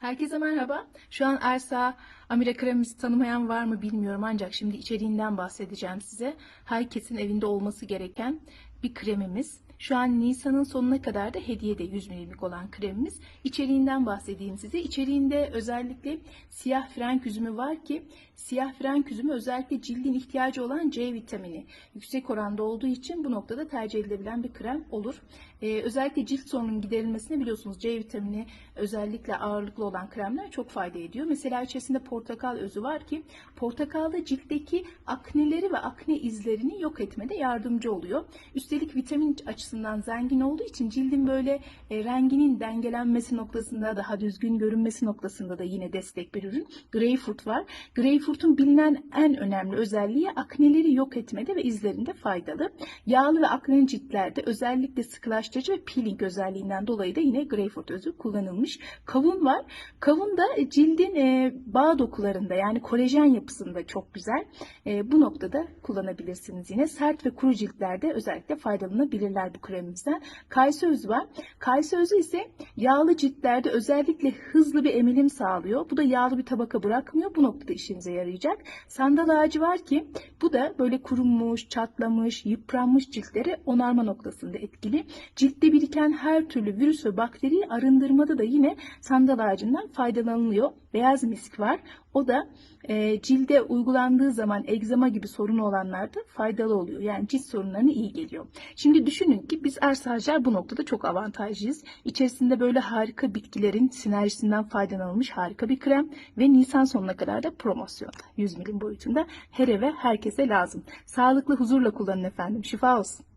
Herkese merhaba. Şu an Ersa Amira kremimizi tanımayan var mı bilmiyorum ancak şimdi içeriğinden bahsedeceğim size. Herkesin evinde olması gereken bir kremimiz. Şu an Nisan'ın sonuna kadar da hediyede 100 milimlik olan kremimiz. İçeriğinden bahsedeyim size. İçeriğinde özellikle siyah frenk üzümü var ki siyah frenk üzümü özellikle cildin ihtiyacı olan C vitamini yüksek oranda olduğu için bu noktada tercih edilebilen bir krem olur. Ee, özellikle cilt sorunun giderilmesine biliyorsunuz C vitamini özellikle ağırlıklı olan kremler çok fayda ediyor. Mesela içerisinde portakal özü var ki portakalda ciltteki akneleri ve akne izlerini yok etmede yardımcı oluyor. Üstelik vitamin açısından zengin olduğu için cildin böyle e, renginin dengelenmesi noktasında daha düzgün görünmesi noktasında da yine destek bir ürün. Greyfurt var. Greyfurt'un bilinen en önemli özelliği akneleri yok etmede ve izlerinde faydalı. Yağlı ve akneli ciltlerde özellikle sıkılaştırıcı ve peeling özelliğinden dolayı da yine Greyfurt özü kullanılmış. Kavun var. Kavun da cildin e, bağ dokularında yani kolajen yapısında çok güzel. E, bu noktada kullanabilirsiniz yine. Sert ve kuru ciltlerde özellikle faydalanabilirler bu kremimizden. Kayısı özü var. Kayısı özü ise yağlı ciltlerde özellikle hızlı bir emilim sağlıyor. Bu da yağlı bir tabaka bırakmıyor. Bu noktada işinize yarayacak. Sandal ağacı var ki bu da böyle kurumuş, çatlamış, yıpranmış ciltleri onarma noktasında etkili. Ciltte biriken her türlü virüs ve bakteriyi arındırmada da yine sandal ağacından faydalanılıyor. Beyaz misk var. O da e, cilde uygulandığı zaman egzama gibi sorunu olanlarda faydalı oluyor. Yani cilt sorunlarına iyi geliyor. Şimdi düşünün ki biz ersajlar bu noktada çok avantajlıyız. İçerisinde böyle harika bitkilerin sinerjisinden faydalanılmış harika bir krem ve Nisan sonuna kadar da promosyonda 100 milim boyutunda her eve herkese lazım. Sağlıklı huzurla kullanın efendim. Şifa olsun.